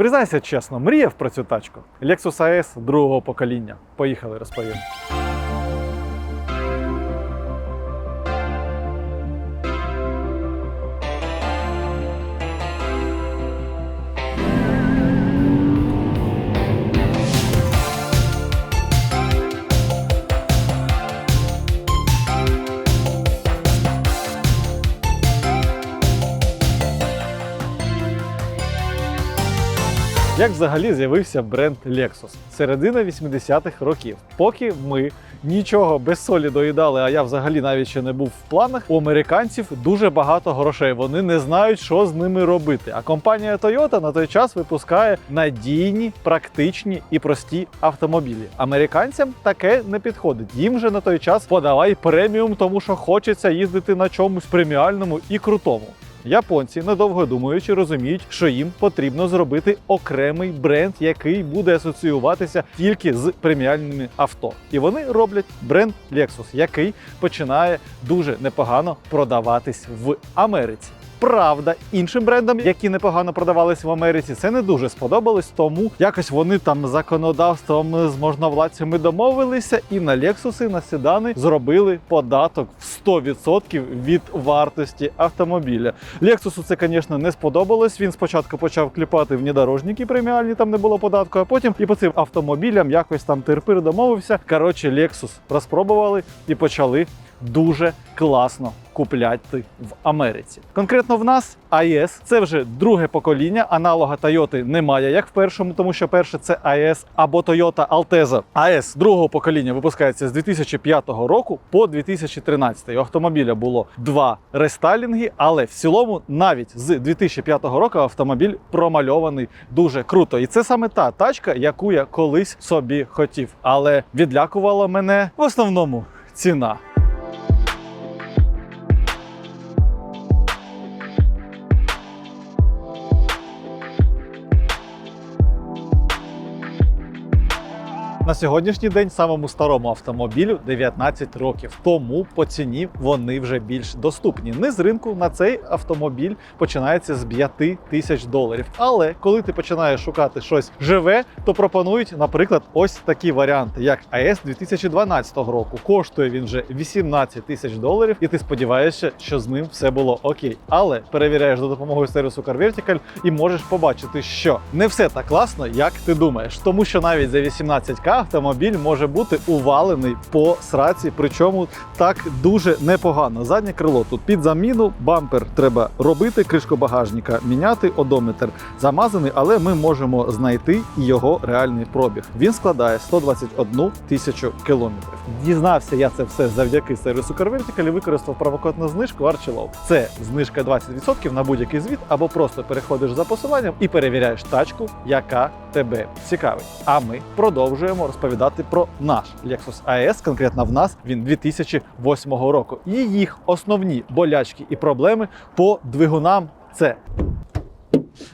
Признайся чесно, мріяв про цю тачку. Lexus AS другого покоління. Поїхали, розповім. Як взагалі з'явився бренд Lexus? Середина 80-х років. Поки ми нічого без солі доїдали, а я взагалі навіть ще не був в планах. У американців дуже багато грошей. Вони не знають, що з ними робити. А компанія Toyota на той час випускає надійні, практичні і прості автомобілі. Американцям таке не підходить. Їм же на той час подавай преміум, тому що хочеться їздити на чомусь преміальному і крутому. Японці, недовго думаючи, розуміють, що їм потрібно зробити окремий бренд, який буде асоціюватися тільки з преміальними авто. І вони роблять бренд Lexus, який починає дуже непогано продаватись в Америці. Правда, іншим брендам, які непогано продавались в Америці, це не дуже сподобалось, тому якось вони там законодавством з можновладцями домовилися, і на Лексуси, на седани зробили податок в 100% від вартості автомобіля. Лексусу це, звісно, не сподобалось. Він спочатку почав кліпати внедорожники преміальні, там не було податку, а потім і по цим автомобілям якось там терпир домовився. Коротше, Lexus розпробували і почали дуже класно купляти в Америці. Конкретно в нас AES – це вже друге покоління. Аналога Toyota немає, як в першому, тому що перше це AES або Toyota Alteza. AES другого покоління випускається з 2005 року по 2013. У автомобіля було два рестайлінги, але в цілому навіть з 2005 року автомобіль промальований дуже круто. І це саме та тачка, яку я колись собі хотів. Але відлякувала мене в основному ціна. На сьогоднішній день самому старому автомобілю 19 років. Тому по ціні вони вже більш доступні. Не з ринку на цей автомобіль починається з 5 тисяч доларів. Але коли ти починаєш шукати щось живе, то пропонують, наприклад, ось такі варіанти, як АЕС 2012 року. Коштує він вже 18 тисяч доларів, і ти сподіваєшся, що з ним все було окей. Але перевіряєш за допомогою сервісу Car Vertical і можеш побачити, що не все так класно, як ти думаєш, тому що навіть за 18к автомобіль може бути увалений по сраці, причому так дуже непогано. Заднє крило тут під заміну, бампер треба робити, кришку багажника міняти, одометр замазаний, але ми можемо знайти його реальний пробіг. Він складає 121 тисячу кілометрів. Дізнався я це все завдяки сервісу Car Vertical і використав промокодну знижку Archilov. Це знижка 20% на будь-який звіт, або просто переходиш за посиланням і перевіряєш тачку, яка тебе цікавить. А ми продовжуємо розповідати про наш Lexus AS. Конкретно в нас він 2008 року. І їх основні болячки і проблеми по двигунам це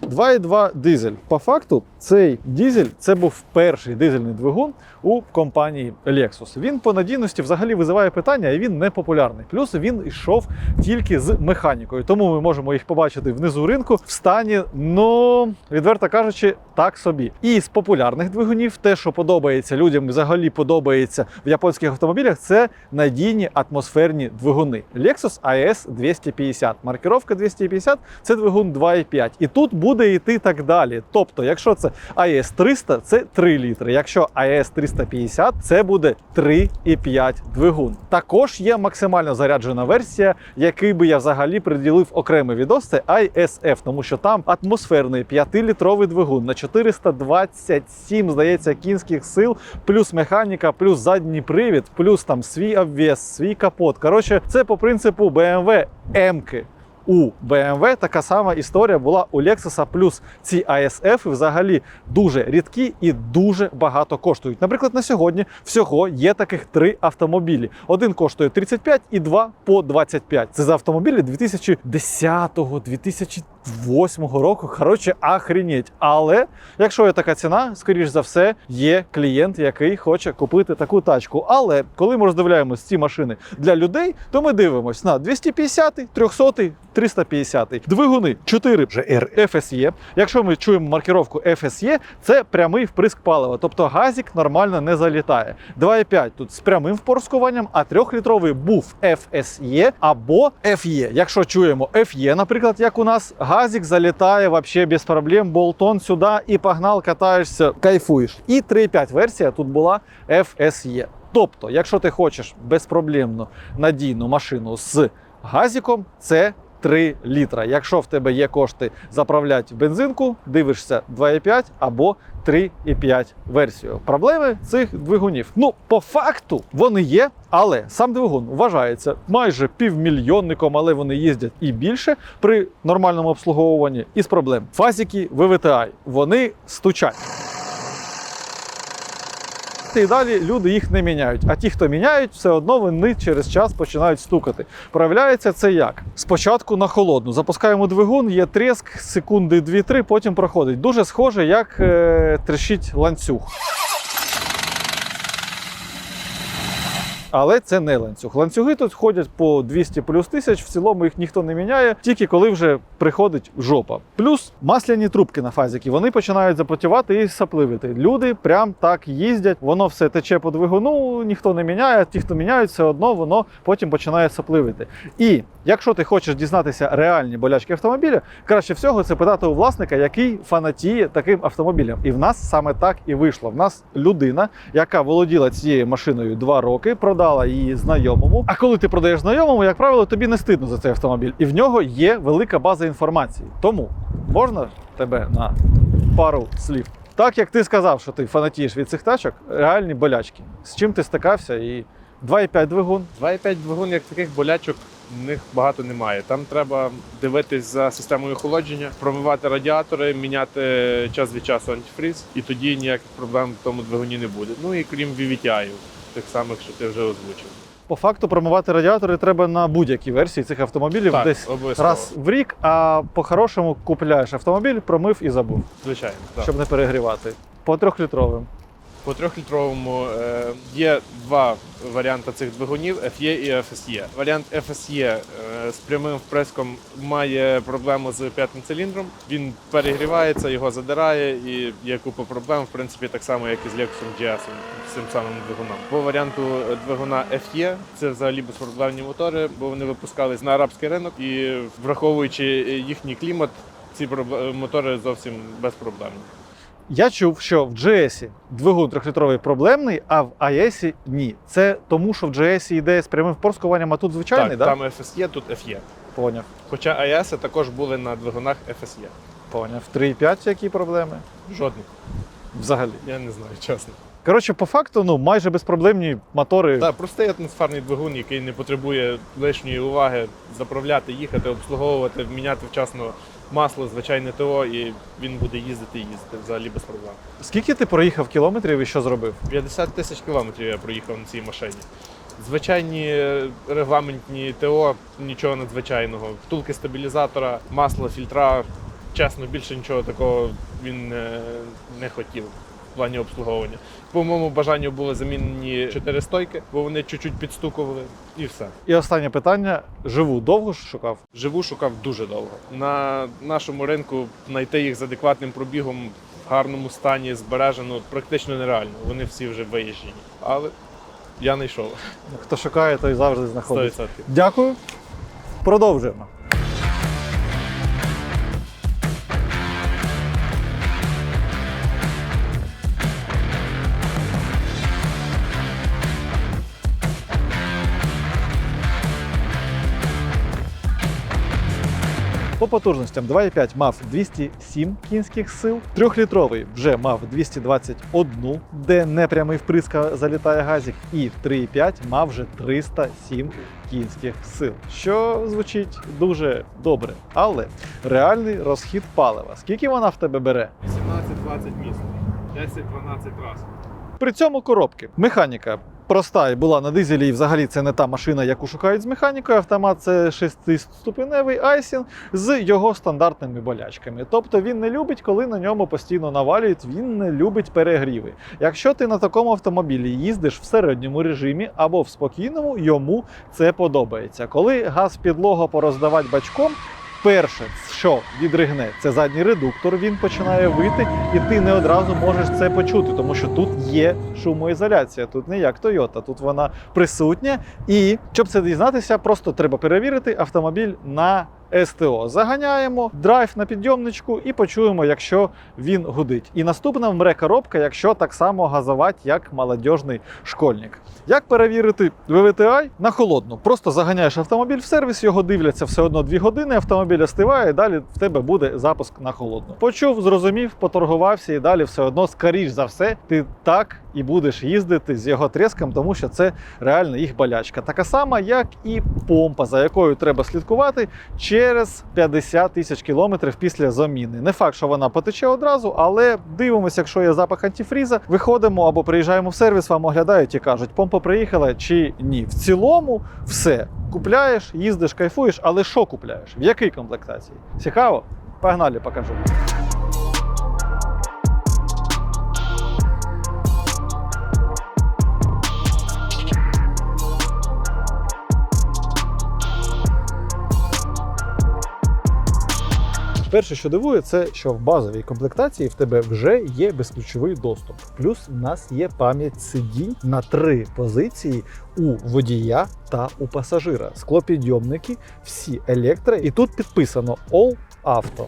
2,2 дизель. По факту, цей дизель це був перший дизельний двигун у компанії Lexus. Він по надійності взагалі визиває питання, і він не популярний. Плюс він йшов тільки з механікою. Тому ми можемо їх побачити внизу ринку в стані, ну відверто кажучи, так собі. І з популярних двигунів, те, що подобається людям, взагалі подобається в японських автомобілях, це надійні атмосферні двигуни. Lexus AS 250. Маркировка 250 це двигун 2,5. І тут буде йти так далі. Тобто, якщо це AS 300, це 3 літри. Якщо AS 350, це буде 3,5 двигун. Також є максимально заряджена версія, який би я взагалі приділив окремий відос. Це ISF, тому що там атмосферний 5-літровий двигун на 427, здається, кінських сил, плюс механіка, плюс задній привід, плюс там свій обвес, свій капот. Коротше, це по принципу BMW M-ки у BMW така сама історія була у Lexus, плюс ці ASF взагалі дуже рідкі і дуже багато коштують. Наприклад, на сьогодні всього є таких три автомобілі. Один коштує 35 і два по 25. Це за автомобілі 2010 2013 8-го року. Коротше, ахрінеть. Але якщо є така ціна, скоріш за все, є клієнт, який хоче купити таку тачку. Але коли ми роздивляємось ці машини для людей, то ми дивимося на 250, 300, 350. Двигуни 4 GR FSE. Якщо ми чуємо маркировку FSE, це прямий вприск палива. Тобто газік нормально не залітає. 2,5 тут з прямим впорскуванням, а 3-літровий був FSE або FE. Якщо чуємо FE, наприклад, як у нас, газ газік залітає вообще без проблем, болтон сюди і погнал, катаєшся, кайфуєш. І 3,5 версія тут була FSE. Тобто, якщо ти хочеш безпроблемно надійну машину з газіком, це 3 літра. Якщо в тебе є кошти заправляти бензинку, дивишся 2,5 або 3,5 версію. Проблеми цих двигунів. Ну, по факту вони є, але сам двигун вважається майже півмільйонником, але вони їздять і більше при нормальному обслуговуванні із проблем. Фазики VVTi, вони стучать. І далі люди їх не міняють. А ті, хто міняють, все одно вони через час починають стукати. Проявляється це як? Спочатку на холодну. Запускаємо двигун, є тріск, секунди 2-3, потім проходить. Дуже схоже, як е, трещить ланцюг. Але це не ланцюг. Ланцюги тут ходять по 200 плюс тисяч, в цілому їх ніхто не міняє, тільки коли вже приходить жопа. Плюс масляні трубки на фазіки, вони починають запотівати і сапливити. Люди прям так їздять, воно все тече по двигуну, ніхто не міняє, ті, хто міняють, все одно воно потім починає сапливити. І якщо ти хочеш дізнатися реальні болячки автомобіля, краще всього це питати у власника, який фанатіє таким автомобілем. І в нас саме так і вийшло. В нас людина, яка володіла цією машиною два роки, продала її знайомому. А коли ти продаєш знайомому, як правило, тобі не стидно за цей автомобіль, і в нього є велика база інформації. Тому можна тебе на пару слів. Так як ти сказав, що ти фанатієш від цих тачок, реальні болячки. З чим ти стикався і 2,5 двигун. 2,5 двигун, як таких болячок, в них багато немає. Там треба дивитись за системою охолодження, промивати радіатори, міняти час від часу антифріз, і тоді ніяких проблем в тому двигуні не буде. Ну і крім VVTI, тих самих, що ти вже озвучив. По факту промивати радіатори треба на будь-якій версії цих автомобілів Так, десь обов'язково. раз в рік, а по-хорошому купляєш автомобіль, промив і забув, Звичайно, так. щоб не перегрівати. По трьохлітровим. По трьохлітровому е, є два варіанти цих двигунів FE і FSE. Варіант FSE з прямим вприском має проблему з п'ятим циліндром. Він перегрівається, його задирає і є купа проблем, в принципі, так само, як і з Lexus GS, з цим самим двигуном. По варіанту двигуна FE це взагалі безпроблемні мотори, бо вони випускались на арабський ринок і враховуючи їхній клімат, ці мотори зовсім безпроблемні. Я чув, що в GS двигун трьохлітровий проблемний, а в AES ні. Це тому, що в GS йде з прямим впорскуванням, а тут звичайний, так, да? там FSE, тут FE. Поняв. Хоча АЕС також були на двигунах FSE. Поняв. 3,5 які проблеми? Жодних. Взагалі. Я не знаю, чесно. Коротше, по факту, ну майже безпроблемні мотори. Так, простий атмосферний двигун, який не потребує лишньої уваги заправляти, їхати, обслуговувати, міняти вчасно масло, звичайне ТО, і він буде їздити і їздити взагалі без проблем. Скільки ти проїхав кілометрів і що зробив? 50 тисяч кілометрів я проїхав на цій машині. Звичайні е, регламентні ТО, нічого надзвичайного. Втулки стабілізатора, масло, фільтра. Чесно, більше нічого такого він не, не хотів плані обслуговування. По моєму бажанню були замінені чотири стойки, бо вони чуть-чуть підстукували, і все. І останнє питання: живу довго шукав? Живу шукав дуже довго. На нашому ринку знайти їх з адекватним пробігом в гарному стані, збережено, практично нереально. Вони всі вже виїжджені. Але я знайшов Хто шукає, той завжди знаходить. 100%. Дякую. Продовжуємо. По потужностям 2,5 мав 207 кінських сил, 3-літровий вже мав 221, де непрямий вприска залітає газік, і 3,5 мав вже 307 кінських сил, що звучить дуже добре. Але реальний розхід палива. Скільки вона в тебе бере? 18-20 місць, 10-12 разів. При цьому коробки. Механіка проста і була на дизелі, і взагалі це не та машина, яку шукають з механікою. Автомат це шестиступеневий айсінг з його стандартними болячками. Тобто він не любить, коли на ньому постійно навалюють, він не любить перегріви. Якщо ти на такому автомобілі їздиш в середньому режимі або в спокійному, йому це подобається. Коли газ підлога пороздавати бачком. Перше, що відригне, це задній редуктор, він починає вити, і ти не одразу можеш це почути, тому що тут є шумоізоляція. Тут не як Toyota, тут вона присутня. І щоб це дізнатися, просто треба перевірити автомобіль на СТО. Заганяємо драйв на підйомничку і почуємо, якщо він гудить. І наступна вмре коробка, якщо так само газувати, як молодіжний школьник. Як перевірити VVTi на холодну? Просто заганяєш автомобіль в сервіс, його дивляться все одно 2 години, автомобіль остиває, і далі в тебе буде запуск на холодну. Почув, зрозумів, поторгувався, і далі все одно, скоріш за все, ти так і будеш їздити з його треском, тому що це реально їх болячка. Така сама, як і помпа, за якою треба слідкувати через 50 тисяч кілометрів після заміни. Не факт, що вона потече одразу, але дивимося, якщо є запах антифріза, виходимо або приїжджаємо в сервіс, вам оглядають і кажуть, помпа приїхала чи ні. В цілому все. Купляєш, їздиш, кайфуєш, але що купляєш? В якій комплектації? Цікаво? Погнали, покажу. Перше, що дивує, це що в базовій комплектації в тебе вже є безключовий доступ. Плюс в нас є пам'ять сидінь на три позиції у водія та у пасажира. Склопідйомники, всі електро. І тут підписано All Auto.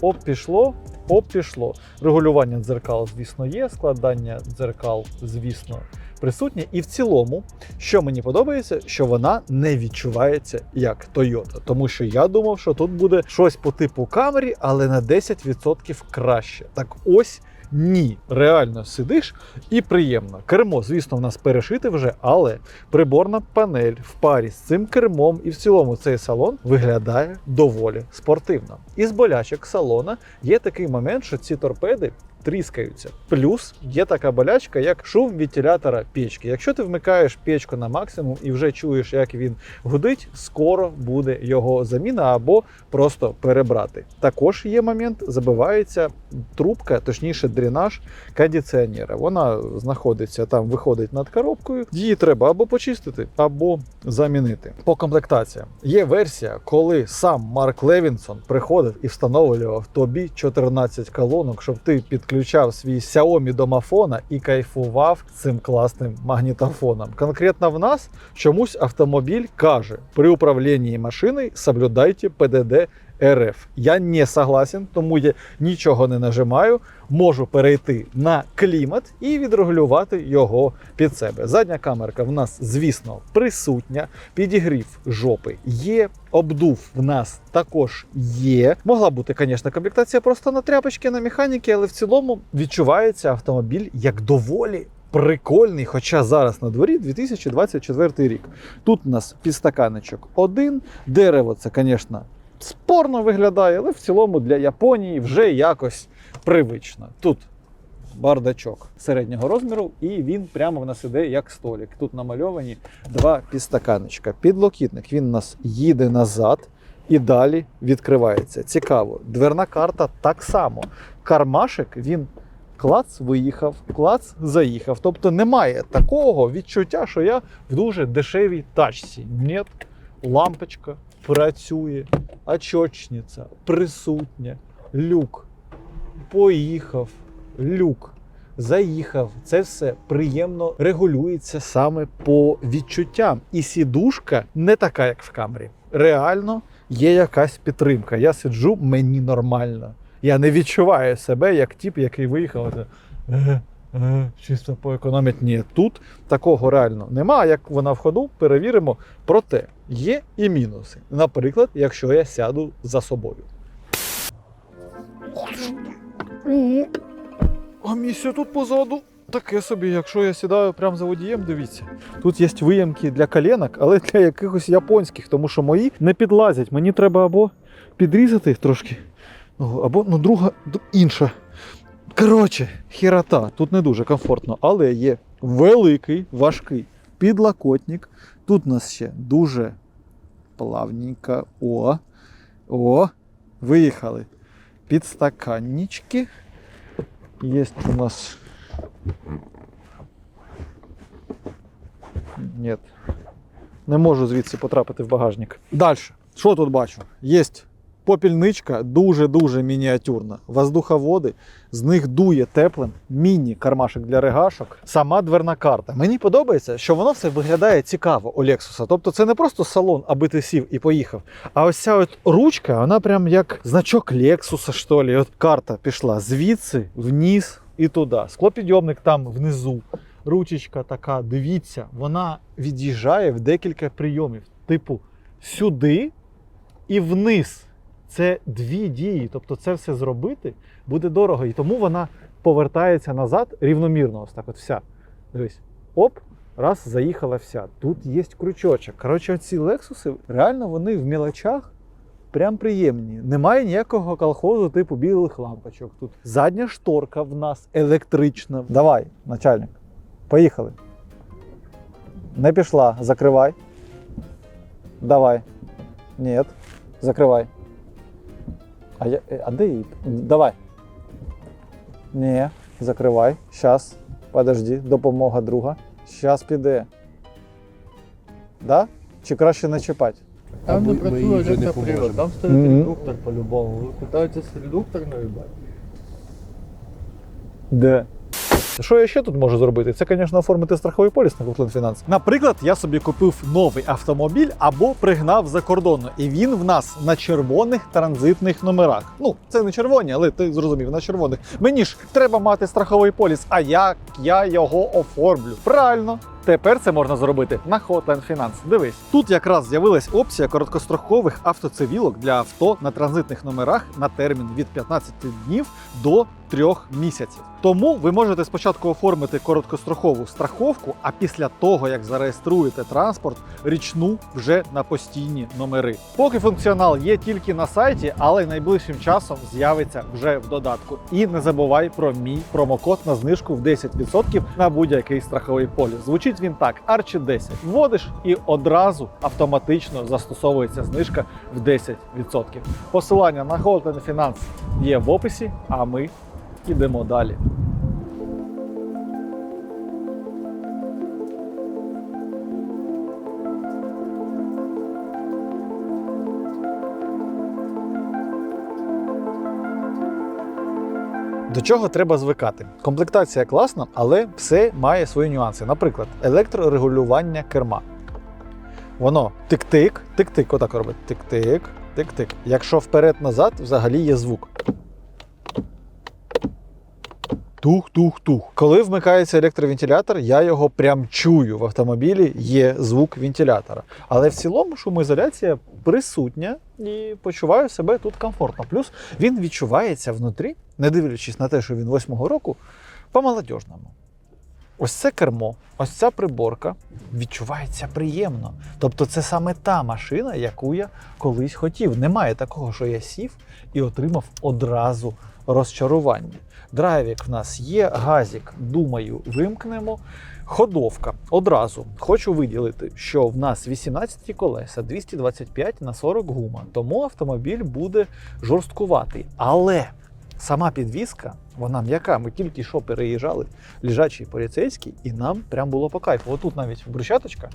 Оп пішло, оп пішло. Регулювання дзеркал, звісно, є. Складання дзеркал, звісно, присутнє. І в цілому, що мені подобається, що вона не відчувається як Toyota. Тому що я думав, що тут буде щось по типу Camry, але на 10% краще. Так ось. Ні, реально сидиш і приємно. Кермо, звісно, в нас перешите вже, але приборна панель в парі з цим кермом і в цілому цей салон виглядає доволі спортивно. Із болячок салона є такий момент, що ці торпеди тріскаються. Плюс є така болячка, як шум вентилятора печки. Якщо ти вмикаєш печку на максимум і вже чуєш, як він гудить, скоро буде його заміна або просто перебрати. Також є момент, забивається трубка, точніше, дренаж кондиціонера. Вона знаходиться там, виходить над коробкою. Її треба або почистити, або замінити. По комплектаціям є версія, коли сам Марк Левінсон приходив і встановлював тобі 14 колонок, щоб ти підключав свій Xiaomi домофона і кайфував цим класним магнітофоном. Конкретно в нас чомусь автомобіль каже: при управлінні машиною соблюдайте ПДД. РФ. Я не согласен, тому я нічого не нажимаю. Можу перейти на клімат і відрегулювати його під себе. Задня камерка в нас, звісно, присутня. Підігрів жопи є. Обдув в нас також є. Могла бути, звісно, комплектація просто на тряпочки, на механіки, але в цілому відчувається автомобіль як доволі. Прикольний, хоча зараз на дворі 2024 рік. Тут у нас підстаканечок один. Дерево це, звісно, спорно виглядає, але в цілому для Японії вже якось привично. Тут бардачок середнього розміру, і він прямо в нас іде як столик. Тут намальовані два підстаканечка. Підлокітник він нас їде назад і далі відкривається. Цікаво, дверна карта так само. Кармашик він. Клац виїхав, клац заїхав. Тобто немає такого відчуття, що я в дуже дешевій тачці. Ні, лампочка працює, очочниця присутня, люк поїхав, люк заїхав. Це все приємно регулюється саме по відчуттям. І сідушка не така, як в камері. Реально є якась підтримка. Я сиджу, мені нормально. Я не відчуваю себе як тип, який виїхав. «Е, е, Чисто поекономить. Ні, тут такого реально немає. Як вона в ходу, перевіримо. Проте є і мінуси. Наприклад, якщо я сяду за собою. А місце тут позаду. Таке собі, якщо я сідаю прямо за водієм, дивіться. Тут є виямки для коленок, але для якихось японських, тому що мої не підлазять. Мені треба або підрізати трошки, ну, або ну, друга інша. Коротше, хірота. Тут не дуже комфортно, але є великий, важкий підлокотник. Тут у нас ще дуже плавненько. О, о, виїхали. Підстаканнички. Є у нас. Ні. Не можу звідси потрапити в багажник. Далі. Що тут бачу? Є попільничка дуже-дуже мініатюрна. Воздуховоди, з них дує теплим міні-кармашок для регашок. Сама дверна карта. Мені подобається, що воно все виглядає цікаво у Lexus. Тобто це не просто салон, аби ти сів і поїхав. А ось ця от ручка, вона прям як значок Lexus, що ли. От карта пішла звідси вниз і туди. Склопідйомник там внизу. Ручечка така, дивіться, вона від'їжджає в декілька прийомів. Типу, сюди і вниз. Це дві дії. Тобто це все зробити буде дорого. І тому вона повертається назад рівномірно. Ось так от вся. Дивись. Оп, раз, заїхала вся. Тут є крючочок. Коротше, ці лексуси, реально вони в мілочах прям приємні. Немає ніякого колхозу типу білих лампочок. Тут задня шторка в нас електрична. Давай, начальник, поїхали. Не пішла, закривай. Давай. Ні, закривай. А, я, а де її? Давай. Ні, закривай. Щас. Подожди, допомога друга. Щас піде. Да? Чи краще не чіпати? Там не ми працює їй вже не електропривод, там стоїть Мгм. редуктор по-любому. Ви питаєтесь редуктор наїбати? Де? Що я ще тут можу зробити? Це, звісно, оформити страховий поліс на Котлин Фінанс. Наприклад, я собі купив новий автомобіль або пригнав за кордону, і він в нас на червоних транзитних номерах. Ну, це не червоні, але ти зрозумів, на червоних. Мені ж треба мати страховий поліс. А як я його оформлю? Правильно. Тепер це можна зробити на Hotline Finance. Дивись, тут якраз з'явилась опція короткострокових автоцивілок для авто на транзитних номерах на термін від 15 днів до 3 місяців. Тому ви можете спочатку оформити короткострокову страховку, а після того, як зареєструєте транспорт, річну вже на постійні номери. Поки функціонал є тільки на сайті, але найближчим часом з'явиться вже в додатку. І не забувай про мій промокод на знижку в 10% на будь-який страховий поліс. Звучить він так: Арчі 10. Вводиш і одразу автоматично застосовується знижка в 10%. Посилання на Golden Finance є в описі, а ми йдемо далі. До чого треба звикати? Комплектація класна, але все має свої нюанси. Наприклад, електрорегулювання керма. Воно тик-тик, тик-тик, отак робить. Тик-тик, тик-тик. Якщо вперед-назад, взагалі є звук. Тух-тух-тух. Коли вмикається електровентилятор, я його прям чую. В автомобілі є звук вентилятора. Але в цілому шумоізоляція присутня і почуваю себе тут комфортно. Плюс він відчувається внутрі, не дивлячись на те, що він восьмого року, по-молодіжному. Ось це кермо, ось ця приборка відчувається приємно. Тобто, це саме та машина, яку я колись хотів. Немає такого, що я сів і отримав одразу розчарування. Драйвік в нас є, газік, думаю, вимкнемо. Ходовка. Одразу хочу виділити, що в нас 18 колеса, 225 на 40 гума, тому автомобіль буде жорсткуватий. Але сама підвізка, вона м'яка. Ми тільки що переїжджали лежачий поліцейський, і нам прям було по кайфу. Отут навіть брусчаточка.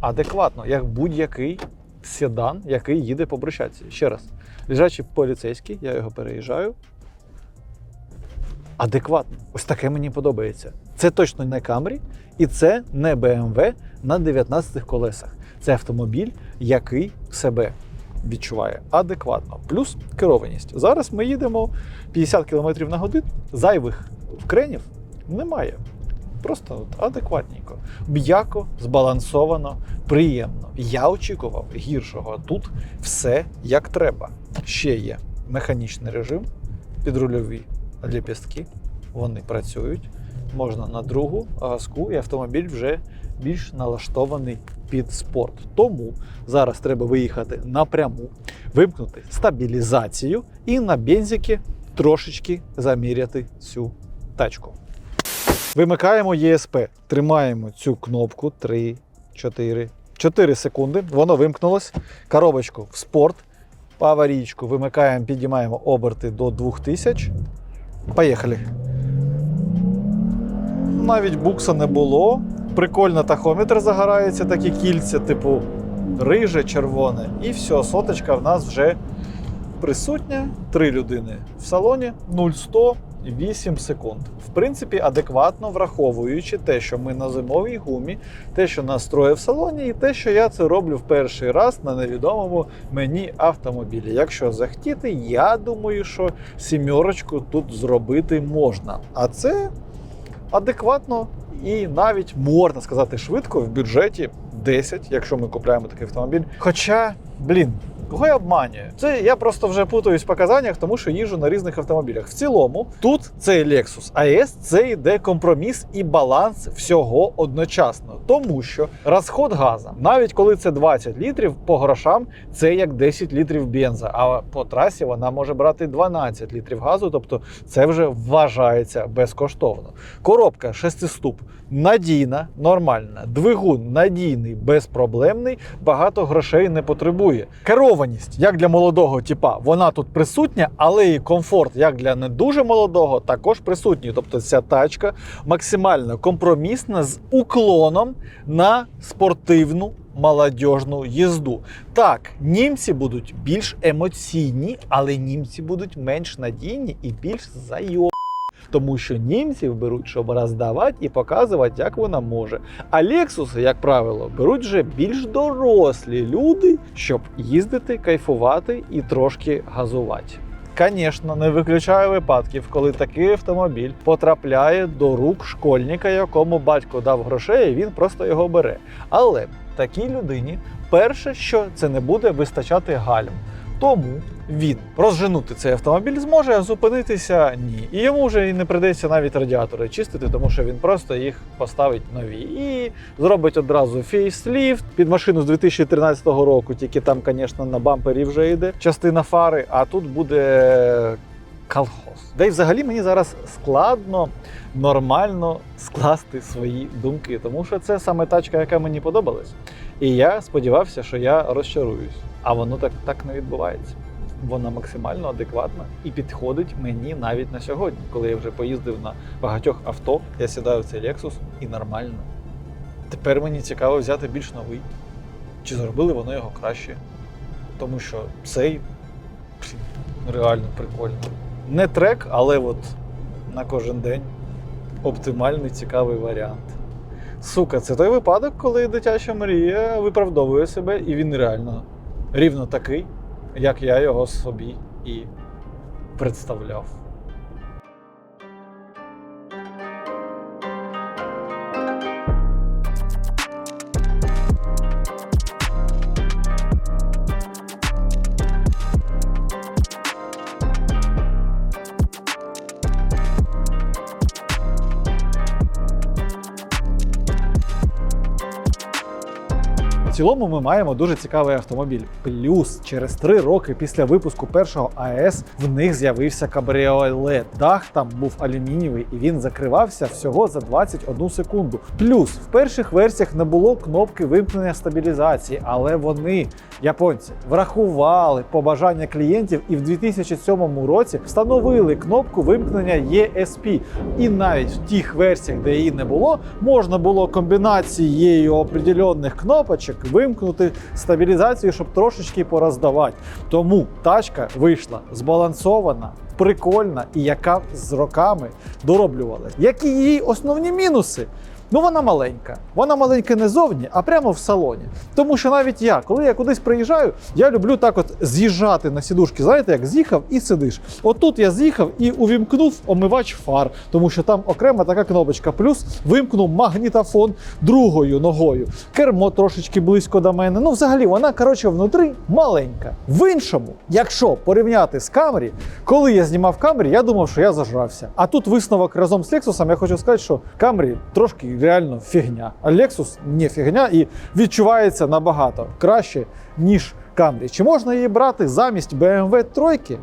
Адекватно, як будь-який седан, який їде по брусчатці. Ще раз, лежачий поліцейський, я його переїжджаю. Адекватно. Ось таке мені подобається. Це точно не Camry, і це не BMW на 19 колесах. Це автомобіль, який себе відчуває адекватно. Плюс керованість. Зараз ми їдемо 50 км на годину, зайвих вкренів немає. Просто от адекватненько. М'яко, збалансовано, приємно. Я очікував гіршого. а Тут все як треба. Ще є механічний режим, підрульові ліпістки. Вони працюють. Можна на другу газку, і автомобіль вже більш налаштований під спорт. Тому зараз треба виїхати напряму, вимкнути стабілізацію і на бензики трошечки заміряти цю тачку. Вимикаємо ЄСП. Тримаємо цю кнопку 3, 4, 4 секунди. Воно вимкнулось. Коробочку в спорт. По аварійку вимикаємо, підіймаємо оберти до 2000. Поїхали. Навіть букса не було. Прикольно тахометр загорається, такі кільця, типу риже, червоне. І все, соточка в нас вже присутня. Три людини в салоні 0-100 8 секунд. В принципі, адекватно враховуючи те, що ми на зимовій гумі, те, що нас троє в салоні, і те, що я це роблю в перший раз на невідомому мені автомобілі. Якщо захотіти, я думаю, що сімерочку тут зробити можна. А це адекватно і навіть можна сказати швидко в бюджеті 10, якщо ми купляємо такий автомобіль. Хоча, блін. Кого я обманюю? Це я просто вже путаюсь в показаннях, тому що їжджу на різних автомобілях. В цілому, тут цей Lexus AS це йде компроміс і баланс всього одночасно, тому що розход газу, навіть коли це 20 літрів по грошам, це як 10 літрів бенза. А по трасі вона може брати 12 літрів газу, тобто це вже вважається безкоштовно. Коробка шестиступ надійна, нормальна. Двигун надійний, безпроблемний, багато грошей не потребує. Керованість, як для молодого типа, вона тут присутня, але і комфорт, як для не дуже молодого, також присутній. Тобто ця тачка максимально компромісна з уклоном на спортивну. Молодіжну їзду. Так, німці будуть більш емоційні, але німці будуть менш надійні і більш зайо. Тому що німців беруть, щоб роздавати і показувати, як вона може. А Лексуси, як правило, беруть вже більш дорослі люди, щоб їздити, кайфувати і трошки газувати. Звісно, не виключаю випадків, коли такий автомобіль потрапляє до рук школьника, якому батько дав грошей, і він просто його бере. Але такій людині перше, що це не буде вистачати гальм. Тому він розженути цей автомобіль зможе, а зупинитися ні. І йому вже і не придеться навіть радіатори чистити, тому що він просто їх поставить нові. І зробить одразу фейсліфт під машину з 2013 року, тільки там, звісно, на бампері вже йде частина фари, а тут буде колхоз. Да й взагалі мені зараз складно нормально скласти свої думки, тому що це саме тачка, яка мені подобалась. І я сподівався, що я розчаруюсь. А воно так, так не відбувається. Вона максимально адекватна і підходить мені навіть на сьогодні, коли я вже поїздив на багатьох авто, я сідаю в цей Lexus і нормально. Тепер мені цікаво взяти більш новий. Чи зробили вони його краще? Тому що цей реально прикольно. Не трек, але от на кожен день оптимальний цікавий варіант. Сука, це той випадок, коли дитяча мрія виправдовує себе, і він реально рівно такий, як я його собі і представляв. Цілому ми маємо дуже цікавий автомобіль. Плюс через три роки після випуску першого АЕС в них з'явився кабріолет. Дах там був алюмінієвий і він закривався всього за 21 секунду. Плюс в перших версіях не було кнопки вимкнення стабілізації, але вони, японці, врахували побажання клієнтів і в 2007 році встановили кнопку вимкнення ESP. І навіть в тих версіях, де її не було, можна було комбінацією определенних кнопочок вимкнути стабілізацію, щоб трошечки пороздавати. Тому тачка вийшла збалансована, прикольна і яка з роками дороблювалась. Які її основні мінуси? Ну, вона маленька. Вона маленька не зовні, а прямо в салоні. Тому що навіть я, коли я кудись приїжджаю, я люблю так от з'їжджати на сідушки. Знаєте, як з'їхав і сидиш. Отут я з'їхав і увімкнув омивач фар, тому що там окрема така кнопочка. Плюс вимкнув магнітофон другою ногою. Кермо трошечки близько до мене. Ну, взагалі, вона, коротше, внутрі маленька. В іншому, якщо порівняти з камері, коли я знімав камері, я думав, що я зажрався. А тут висновок разом з Lexus, я хочу сказати, що камері трошки реально фігня. А Lexus не фігня і відчувається набагато краще, ніж Camry. Чи можна її брати замість BMW тройки?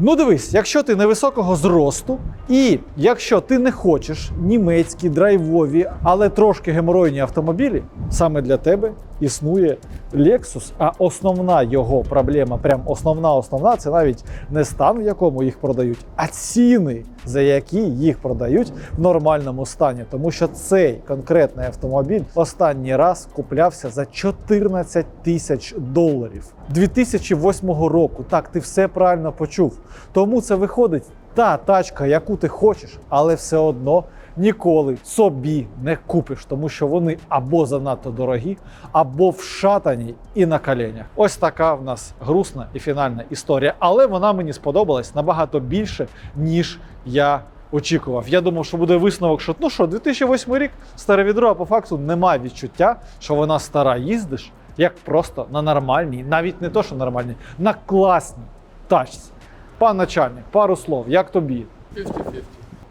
Ну дивись, якщо ти невисокого зросту, і якщо ти не хочеш німецькі драйвові, але трошки геморойні автомобілі, саме для тебе існує Lexus. А основна його проблема, прям основна основна, це навіть не стан, в якому їх продають, а ціни, за які їх продають в нормальному стані. Тому що цей конкретний автомобіль останній раз куплявся за 14 тисяч доларів 2008 року. Так, ти все правильно почув. Тому це виходить та тачка, яку ти хочеш, але все одно ніколи собі не купиш, тому що вони або занадто дорогі, або вшатані і на коленях. Ось така в нас грустна і фінальна історія. Але вона мені сподобалась набагато більше, ніж я. Очікував. Я думав, що буде висновок, що ну що, 2008 рік старе відро, а по факту немає відчуття, що вона стара їздиш, як просто на нормальній, навіть не то, що нормальній, на класній тачці. Пан начальник, пару слов, як тобі? 50-50.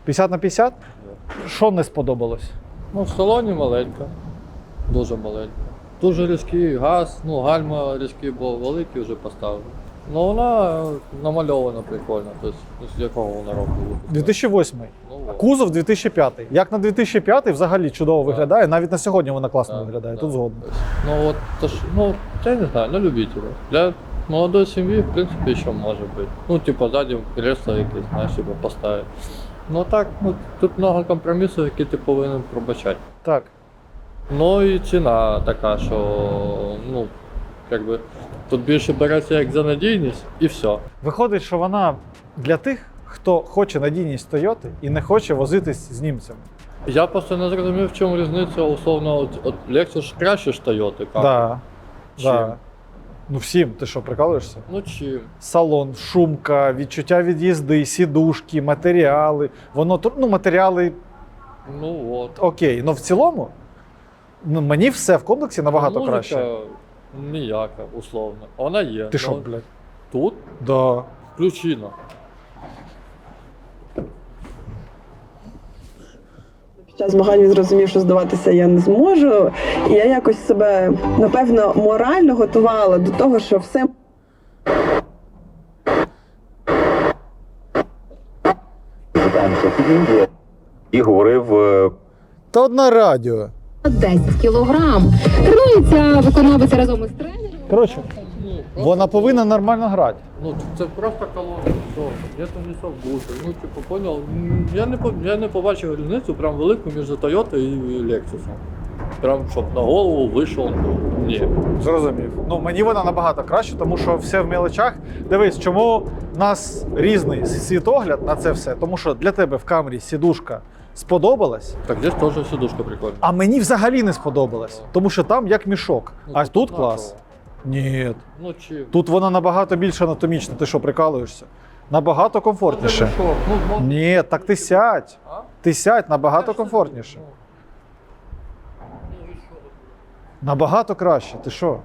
50 на 50? Що не сподобалось? Ну, в салоні маленька. Дуже маленька. Дуже різкий газ, ну гальма різкі, бо великі вже поставили. Ну вона намальована прикольно. Тобто, з якого вона року? 2008. Ну. Кузов 2005. Як на 2005 взагалі чудово Так. виглядає. Навіть на сьогодні вона класно Да, виглядає. да. Тут згодом. Ну от то ж, ну я не знаю, на любителя. Для молодої сім'ї, в принципі, ще може бути. Ну, типу, ззаді кресло якесь, знаєш, типу, поставити. Ну так, ну тут багато компромісів, які ти повинен пробачати. Так. Ну і ціна така, що ну, якби тут більше береться як за надійність і все. Виходить, що вона для тих, хто хоче надійність Toyota і не хоче возитись з німцями. Я просто не зрозумів, в чому різниця, условно, от, от Lexus ж краще ж Toyota, як? Да. Чим? Да. Ну всім, ти що, прикалуєшся? Ну чим? Салон, шумка, відчуття від їзди, сідушки, матеріали. Воно ну, матеріали Ну от. окей. Ну в цілому ну, мені все в комплексі набагато Музика краще. Ніяка, условно. Вона є. Ти що, блядь? Тут Да. включено. Час змагань він зрозумів, що здаватися я не зможу. І я якось себе напевно морально готувала до того, що все і говорив е, Та одна радіо. 10 кілограм. Тренується виконавець разом із тренером. Коротше, вона повинна нормально грати. Ну, це просто колонка, все. Я там не совбуси. Ну, типу, поняв. Я не, по- я не побачив різницю прям велику між Toyota і Lexus. Прям щоб на голову вийшов. ну, Ні. Зрозумів. Ну мені вона набагато краще, тому що все в мелочах. Дивись, чому в нас різний світогляд на це все. Тому що для тебе в камері сідушка сподобалась, Так здесь теж сидушка прикольна. а мені взагалі не сподобалась. Тому що там як мішок. Ну, А тут тут однаково. Ні. Ну чи. Тут вона набагато більш анатомічна. Ти що, прикалуєшся? Набагато комфортніше. Ну, ну, Ні, так ти сядь. А? Ти сядь набагато комфортніше. Набагато краще. Ти що?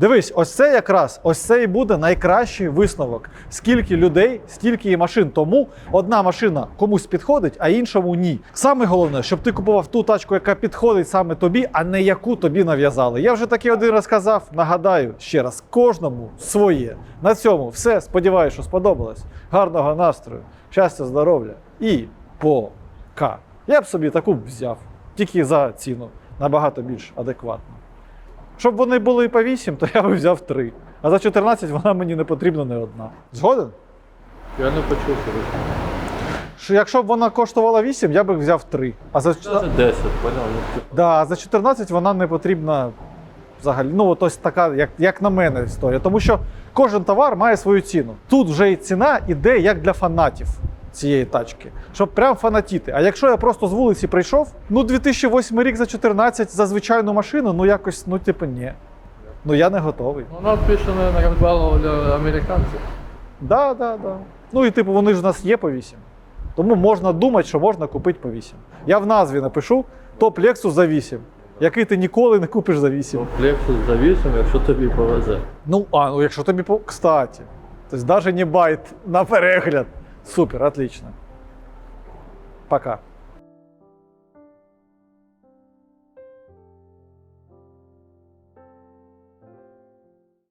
Дивись, ось це якраз ось це і буде найкращий висновок. Скільки людей, стільки і машин. Тому одна машина комусь підходить, а іншому ні. Саме головне, щоб ти купував ту тачку, яка підходить саме тобі, а не яку тобі нав'язали. Я вже таки один раз казав. Нагадаю ще раз, кожному своє. На цьому все. Сподіваюся, що сподобалось. Гарного настрою, щастя, здоров'я і пока. Я б собі таку взяв, тільки за ціну набагато більш адекватно. Щоб вони були по 8, то я би взяв 3. А за 14 вона мені не потрібна не одна. Згоден? Я не почув. Що якщо б вона коштувала 8, я би взяв 3. А за, Це 10, поняв? Ну, да, а за 14 вона не потрібна взагалі. Ну, от ось така, як, як на мене, історія. Тому що кожен товар має свою ціну. Тут вже і ціна іде як для фанатів цієї тачки, щоб прям фанатіти. А якщо я просто з вулиці прийшов, ну 2008 рік за 14 за звичайну машину, ну якось, ну типу, ні. Ну я не готовий. Вона більше на розбалу для американців. Да, да, да. Ну і типу, вони ж у нас є по 8. Тому можна думати, що можна купити по 8. Я в назві напишу топ Lexus за 8, який ти ніколи не купиш за 8. То Lexus за 8, якщо тобі повезе. Ну, а ну якщо тобі по. Кстати. Тобто навіть не байт на перегляд. Супер, отлично. Пока.